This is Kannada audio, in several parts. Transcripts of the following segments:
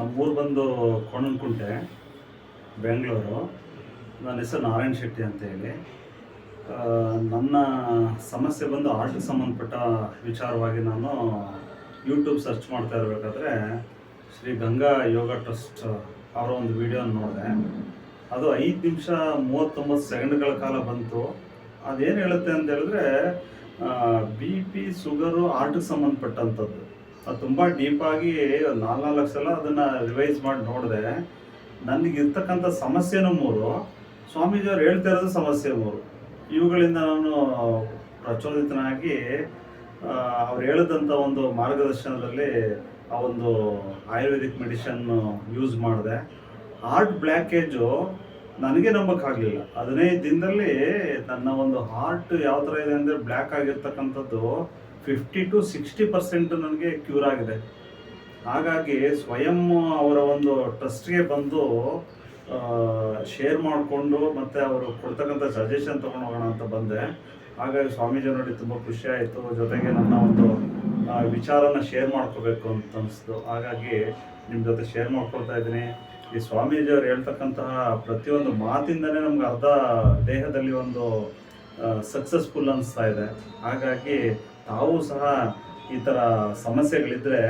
ನಮ್ಮೂರು ಬಂದು ಕೋಣನಕುಂಟೆ ಬೆಂಗಳೂರು. ನನ್ನ ಹೆಸರು ನಾರಾಯಣ್ ಶೆಟ್ಟಿ ಅಂತ ಹೇಳಿ. ನನ್ನ ಸಮಸ್ಯೆ ಬಂದು ಆರ್ಟ್ಗೆ ಸಂಬಂಧಪಟ್ಟ ವಿಚಾರವಾಗಿ ನಾನು ಯೂಟ್ಯೂಬ್ ಸರ್ಚ್ ಮಾಡ್ತಾ ಇರಬೇಕಾದ್ರೆ ಶ್ರೀ ಗಂಗಾ ಯೋಗ ಟ್ರಸ್ಟ್ ಅವರ ಒಂದು ವಿಡಿಯೋ ನೋಡಿದೆ. ಅದು ಐದು ನಿಮಿಷ ಮೂವತ್ತೊಂಬತ್ತು ಸೆಕೆಂಡ್ಗಳ ಕಾಲ ಬಂತು. ಅದೇನು ಹೇಳುತ್ತೆ ಅಂತ ಹೇಳಿದ್ರೆ ಬಿ ಪಿ ಶುಗರು ಆರ್ಟ್ಗೆ ಸಂಬಂಧಪಟ್ಟಂಥದ್ದು. ಅದು ತುಂಬ ಡೀಪಾಗಿ ನಾಲ್ಕು ಸಲ ಅದನ್ನು ರಿವೈಸ್ ಮಾಡಿ ನೋಡಿದೆ. ನನಗಿರ್ತಕ್ಕಂಥ ಸಮಸ್ಯೆನೂ ಮೂರು. ಸ್ವಾಮೀಜಿಯವ್ರು ಹೇಳ್ತಾ ಇರೋದು ಸಮಸ್ಯೆ ಮೂರು. ಇವುಗಳಿಂದ ನಾನು ಪ್ರಚೋದಿತನಾಗಿ ಅವ್ರು ಹೇಳಿದಂಥ ಒಂದು ಮಾರ್ಗದರ್ಶನದಲ್ಲಿ ಆ ಒಂದು ಆಯುರ್ವೇದಿಕ್ ಮೆಡಿಷನ್ನು ಯೂಸ್ ಮಾಡಿದೆ. ಹಾರ್ಟ್ ಬ್ಲ್ಯಾಕೇಜು ನನಗೆ ನಂಬಕ್ಕಾಗಲಿಲ್ಲ. ಹದಿನೈದು ದಿನದಲ್ಲಿ ನನ್ನ ಒಂದು ಹಾರ್ಟ್ ಯಾವ ಥರ ಇದೆ ಅಂದರೆ ಬ್ಲ್ಯಾಕ್ ಆಗಿರ್ತಕ್ಕಂಥದ್ದು ಫಿಫ್ಟಿ ಟು ಸಿಕ್ಸ್ಟಿ ಪರ್ಸೆಂಟ್ ನನಗೆ ಕ್ಯೂರ್ ಆಗಿದೆ. ಹಾಗಾಗಿ ಸ್ವಯಂ ಅವರ ಒಂದು ಟ್ರಸ್ಟ್ಗೆ ಬಂದು ಶೇರ್ ಮಾಡಿಕೊಂಡು ಮತ್ತು ಅವರು ಕೊಡ್ತಕ್ಕಂಥ ಸಜೆಷನ್ ತೊಗೊಂಡು ಹೋಗೋಣ ಅಂತ ಬಂದೆ. ಹಾಗಾಗಿ ಸ್ವಾಮೀಜಿ ನೋಡಿ ತುಂಬ ಖುಷಿ ಆಯಿತು. ಜೊತೆಗೆ ನನ್ನ ಒಂದು ವಿಚಾರನ ಶೇರ್ ಮಾಡ್ಕೋಬೇಕು ಅಂತ ಅನಿಸ್ತು. ಹಾಗಾಗಿ ನಿಮ್ಮ ಜೊತೆ ಶೇರ್ ಮಾಡ್ಕೊಳ್ತಾ ಇದ್ದೀನಿ. ಈ ಸ್ವಾಮೀಜಿಯವರು ಹೇಳ್ತಕ್ಕಂತಹ ಪ್ರತಿಯೊಂದು ಮಾತಿಂದನೇ ನಮ್ಗೆ ಅರ್ಧ ದೇಹದಲ್ಲಿ ಒಂದು ಸಕ್ಸಸ್ಫುಲ್ ಅನ್ನಿಸ್ತಾ ಇದೆ. ಹಾಗಾಗಿ ತಾವು ಸಹ ಈ ಥರ ಸಮಸ್ಯೆಗಳಿದ್ದರೆ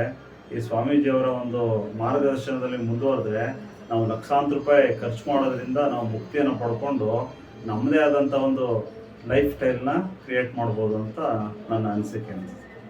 ಈ ಸ್ವಾಮೀಜಿಯವರ ಒಂದು ಮಾರ್ಗದರ್ಶನದಲ್ಲಿ ಮುಂದುವರೆದ್ರೆ ನಾವು ಲಕ್ಷಾಂತರ ರೂಪಾಯಿ ಖರ್ಚು ಮಾಡೋದ್ರಿಂದ ನಾವು ಮುಕ್ತಿಯನ್ನು ಪಡ್ಕೊಂಡು ನಮ್ಮದೇ ಆದಂಥ ಒಂದು ಲೈಫ್ ಸ್ಟೈಲ್ನ ಕ್ರಿಯೇಟ್ ಮಾಡ್ಬೋದು ಅಂತ ನನ್ನ ಅನಿಸಿಕೆ.